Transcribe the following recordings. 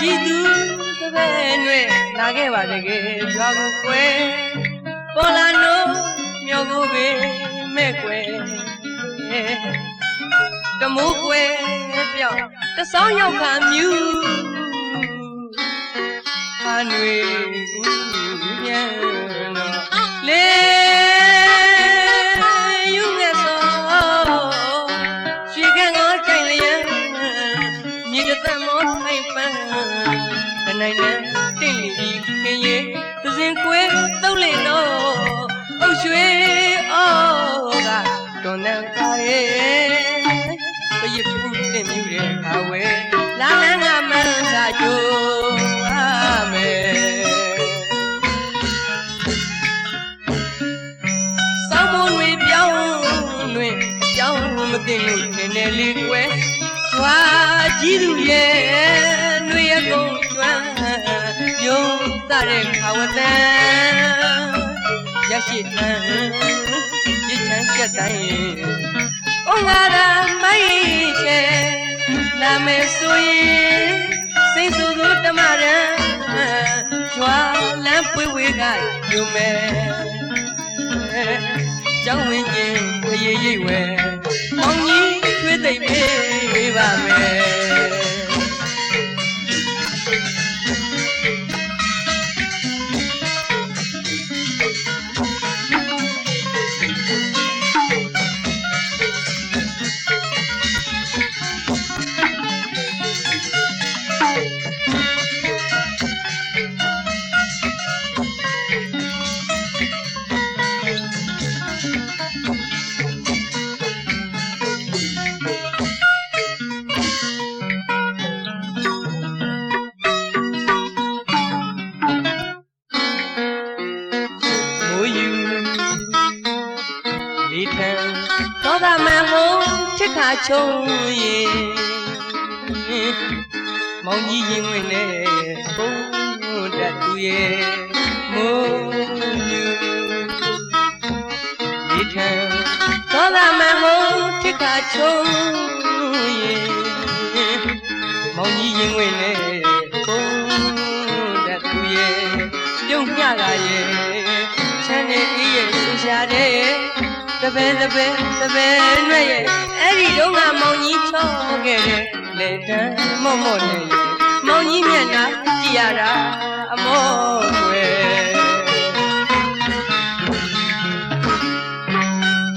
ကြည်သူသဘဲနဲ့လာခဲ့ပါတကယ်ရွာကိုကွယ်ပေါ်လာနိုးမြို့ကိုပဲမဲ့ကွယ်တမိုးကွယ်ပြောင်းတဆောင်းရောက်ခါမြူခါနွေဦး နိုင်နဲ့တင့်လီခင်းရဲ့သစဉ်ကွယ်တုံးလေတော့အုတ်ရွှေအော်ကတွန်တဲ့ပါရဲ့ပရစ်ဖူးတင်မြူတဲ့ခါဝဲလာလန်းကမန်းစာကြိုးအာမေစောင်းမွန်တွေပြောင်းတွင်ပြောင်းမသိလို့နည်းနည်းလေးကွယ်ကျွာကြီးသူရဲ့နှွေရကုန်ကျွမ်းယုံ တတဲ့ခါဝတန်ရရှိတန်ရစ်ချမ်းချက်တိုင်းဩငါရာမိုက်ချေလာမယ်ဆိုရင်စိတ်ဆူဆူတမရန်ကျွာလမ်းပွေးဝေးကယူမယ်ကျောင်းဝင်ချင်းခရီးရိပ်ဝဲမောင်ကြီးချွေးသိမ့်ပေးပါမယ် သောတာမန်ဟုံးချစ်ခါချုံရင် မောင်ကြီးရင်ဝင်နဲ့ပုံတတ်သူရဲ့မိုးယူလေထံသောတာမန်ဟုံးချစ်ခါချုံရင်မောင်ကြီးရင်ဝင်နဲ့ပုံတတ်သူရဲ့ပြုံးညကရဲ့ချမ်းနေအေးရဲ့ဆူရှာတဲ့တ ပည့်တပည့်တပည့်ရွက်ရဲ့အဲ့ဒီတော့ကမောင်ကြီးချောခဲ့တဲ့လေတန်းမော့မော့နဲ့ရဲ့မောင်ကြီးမျက်နှာကြည့်ရတာအမောွယ်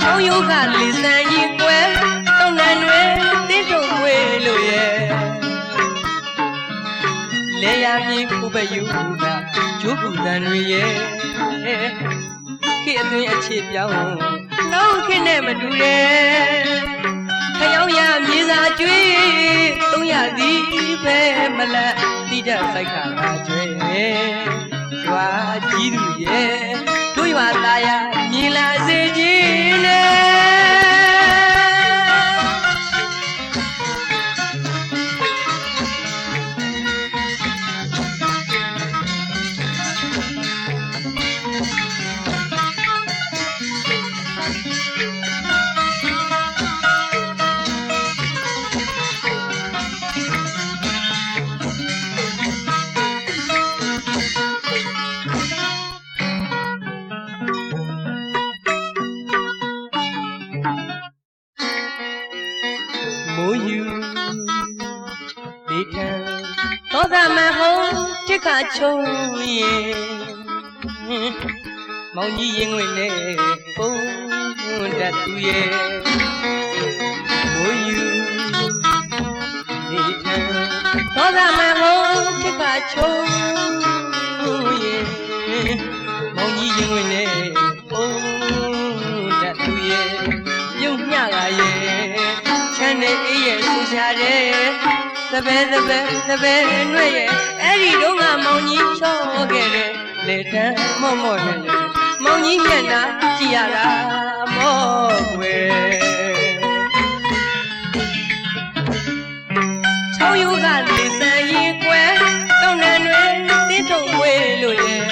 ချောင်းယောကလေစံကြီးကွယ်တောင်းတန်တွေတင်းတုံွေလို့ရဲ့လေယာမြေခုပယူတာကျိုးပူတန်တွေရဲ့ခေအတွင်းအခြေပြောင်း နောက်ခေနဲ့မတူတဲ့ခယောင်ရမြေစာကျွေးသုံးရသည်ပဲမလတ်တိတတ်ဆိုင်ခါကကျွေးရွာကြီးသူရဲ့တို့ရွာသားရ မိုးယူဒီထံသောသမဟုံးတိခါချုံရင်မောင်ကြီးရင်ဝင်နဲ့ပုံတတ်သူရဲ့မိုးယူဒီထံသောသမဟုံးတိခါချုံရင်မောင်ကြီးရင်ဝင်နဲ့ပုံတတ်သူရဲ့ပြုံးညကရဲ့ချမ်းနေအေး ရဲ့ဆူရှာတဲ့သပဲသပဲသပဲနှွဲ့ရဲ့အဲ့ဒီတော့ကမောင်ကြီးချောခဲ့တဲ့လေတန်းမော့မော့နဲ့လေမောင်ကြီးမျက်နှာကြည့်ရတာမော့ွယ်ချောင်းယူကလေစံရင်ကွယ်တောင်းတန်တွေတင်းထုံဝေးလို့ရဲ့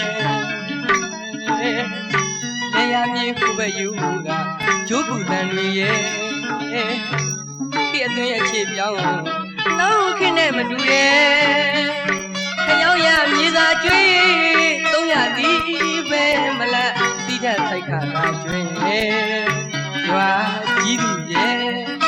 လေယာမြေခုပဲယူကကျိုးပူတန်တွေရဲ့ဒီ အသွင်အခြေပြောင်းသောခင်နဲ့မတူရဲ့ခရောက်ရမြေသာကျွေးသုံးရသည်ပဲမလတ်တိထဆိုင်ခါသာကျွေးရွာကြီးသူရဲ့